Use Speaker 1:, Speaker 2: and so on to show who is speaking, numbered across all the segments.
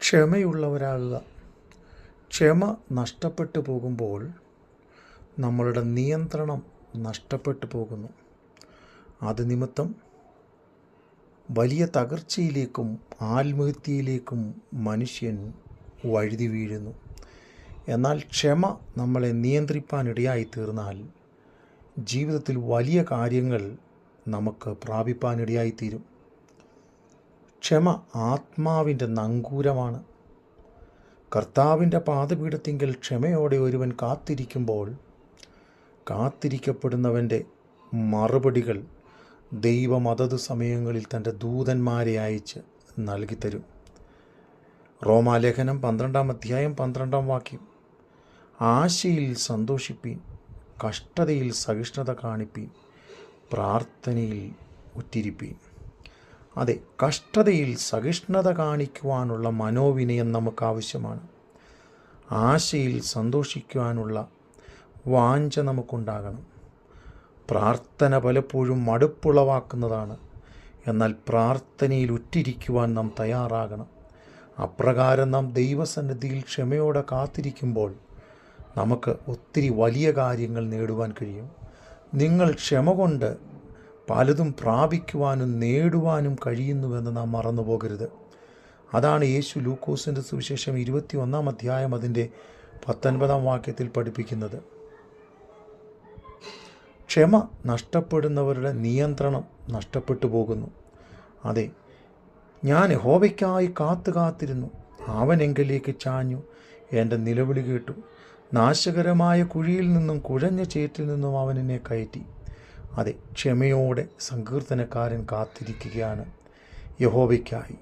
Speaker 1: ക്ഷമയുള്ളവരാകുക. ക്ഷമ നഷ്ടപ്പെട്ടു പോകുമ്പോൾ നമ്മളുടെ നിയന്ത്രണം നഷ്ടപ്പെട്ടു പോകുന്നു. അത് നിമിത്തം വലിയ തകർച്ചയിലേക്കും ആത്മഹത്യയിലേക്കും മനുഷ്യൻ വഴുതി വീഴുന്നു. എന്നാൽ ക്ഷമ നമ്മളെ നിയന്ത്രിപ്പാനിടയായി തീർന്നാൽ ജീവിതത്തിൽ വലിയ കാര്യങ്ങൾ നമുക്ക് പ്രാപിപ്പാനിടയായിത്തീരും. ക്ഷമ ആത്മാവിന്റെ നങ്കൂരമാണ്. കർത്താവിന്റെ പാതപീഠത്തിങ്കിൽ ക്ഷമയോടെ ഒരുവൻ കാത്തിരിക്കുമ്പോൾ കാത്തിരിക്കപ്പെടുന്നവന്റെ മറുപടികൾ ദൈവം അതത് സമയങ്ങളിൽ തന്റെ ദൂതന്മാരെ അയച്ച് നൽകിത്തരും. റോമാലേഖനം പന്ത്രണ്ടാം അധ്യായം പന്ത്രണ്ടാം വാക്യം. ആശയിൽ സന്തോഷിപ്പീൻ കഷ്ടതയിൽ സഹിഷ്ണുത കാണിപ്പീൻ പ്രാർത്ഥനയിൽ ഉറ്റിരിപ്പീൻ. അതെ കഷ്ടതയിൽ സഹിഷ്ണുത കാണിക്കുവാനുള്ള മനോവിനയം നമുക്ക് ആവശ്യമാണ് ആശയിൽ സന്തോഷിക്കുവാനുള്ള വാഞ്ച നമുക്കുണ്ടാകണം. പ്രാർത്ഥന പലപ്പോഴും മടുപ്പുളവാക്കുന്നതാണ്. എന്നാൽ പ്രാർത്ഥനയിൽ ഉറ്റിരിക്കുവാൻ നാം തയ്യാറാകണം. അപ്രകാരം നാം ദൈവസന്നിധിയിൽ ക്ഷമയോടെ കാത്തിരിക്കുമ്പോൾ നമുക്ക് ഒത്തിരി വലിയ കാര്യങ്ങൾ നേടുവാൻ കഴിയും. നിങ്ങൾ ക്ഷമ കൊണ്ട് പലതും പ്രാപിക്കുവാനും നേടുവാനും കഴിയുന്നുവെന്ന് നാം മറന്നു പോകരുത്. അതാണ് യേശു ലൂക്കോസിന്റെ സുവിശേഷം ഇരുപത്തി ഒന്നാം അധ്യായം അതിന്റെ പത്തൊൻപതാം വാക്യത്തിൽ പഠിപ്പിക്കുന്നത്. ക്ഷമ നഷ്ടപ്പെടുന്നവരുടെ നിയന്ത്രണം നഷ്ടപ്പെട്ടു പോകുന്നു. അതെ ഞാൻ യഹോവയ്ക്കായി കാത്തു കാത്തിരുന്നു. അവൻ എങ്കിലേക്ക് ചാഞ്ഞു. എന്റെ നിലവിളി കേട്ടു. നാശകരമായ കുഴിയിൽ നിന്നും കുഴഞ്ഞ ചേറ്റിൽ നിന്നും അവൻ എന്നെ കയറ്റി. അതെ ക്ഷമയോടെ സങ്കീർത്തനക്കാരൻ കാത്തിരിക്കുകയാണ്. യഹോവയ്ക്കായി.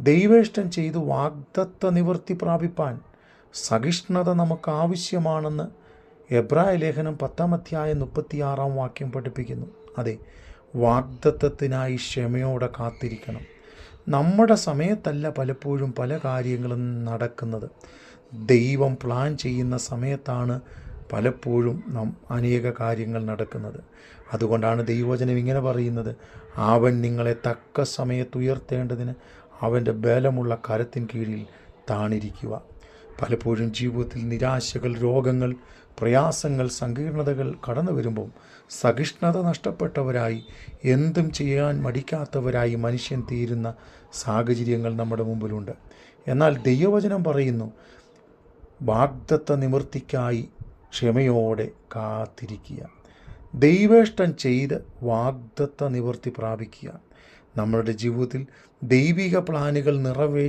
Speaker 1: ദൈവേഷ്ടം ചെയ്ത് വാഗ്ദത്ത നിവർത്തി പ്രാപിപ്പാൻ സഹിഷ്ണുത നമുക്ക് ആവശ്യമാണെന്ന് എബ്രായ ലേഖനം പത്താം അധ്യായം മുപ്പത്തിയാറാം വാക്യം പഠിപ്പിക്കുന്നു. അതെ വാഗ്ദത്തത്തിനായി ക്ഷമയോടെ കാത്തിരിക്കണം. നമ്മുടെ സമയത്തല്ല പലപ്പോഴും പല കാര്യങ്ങളും നടക്കുന്നത്. ദൈവം പ്ലാൻ ചെയ്യുന്ന സമയത്താണ് പലപ്പോഴും നാം അനേക കാര്യങ്ങൾ നടക്കുന്നത്. അതുകൊണ്ടാണ് ദൈവവചനം ഇങ്ങനെ പറയുന്നത്. അവൻ നിങ്ങളെ തക്ക സമയത്ത് ഉയർത്തേണ്ടതിന് അവന്റെ ബലമുള്ള കരത്തിൻ കീഴിൽ താണിരിക്കുക. പലപ്പോഴും ജീവിതത്തിൽ നിരാശകൾ രോഗങ്ങൾ പ്രയാസങ്ങൾ സങ്കീർണതകൾ കടന്നു വരുമ്പോൾ സഹിഷ്ണുത നഷ്ടപ്പെട്ടവരായി എന്തും ചെയ്യാൻ മടിക്കാത്തവരായി മനുഷ്യൻ തീരുന്ന സാഹചര്യങ്ങൾ നമ്മുടെ മുമ്പിലുണ്ട്. എന്നാൽ ദൈവവചനം പറയുന്നു വാഗ്ദത്ത നിവൃത്തിക്കായി ക്ഷമയോടെ കാത്തിരിക്കുക. ദൈവേഷ്ടം ചെയ്ത് വാഗ്ദത്ത നിവൃത്തി പ്രാപിക്കുക. നമ്മളുടെ ജീവിതത്തിൽ ദൈവിക പ്ലാനുകൾ നിറവേ